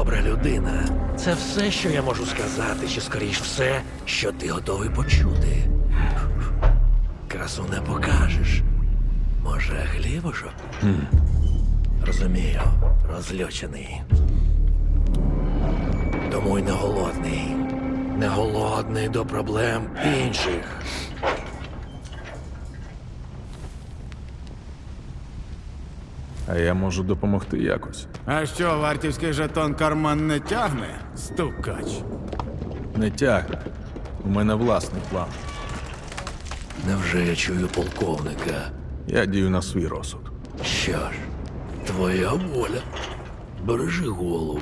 Добра людина. Це все, що я можу сказати, чи скоріш все, що ти готовий почути. Красу не покажеш. Може, хлібушок? Розумію, розлючений. Тому й не голодний. Не голодний до проблем інших. А я можу допомогти якось. А що, вартівський жетон карман не тягне? Стукач. Не тягне. У мене власний план. Невже я чую полковника? Я дію на свій розсуд. Що ж, твоя воля. Бережи голову.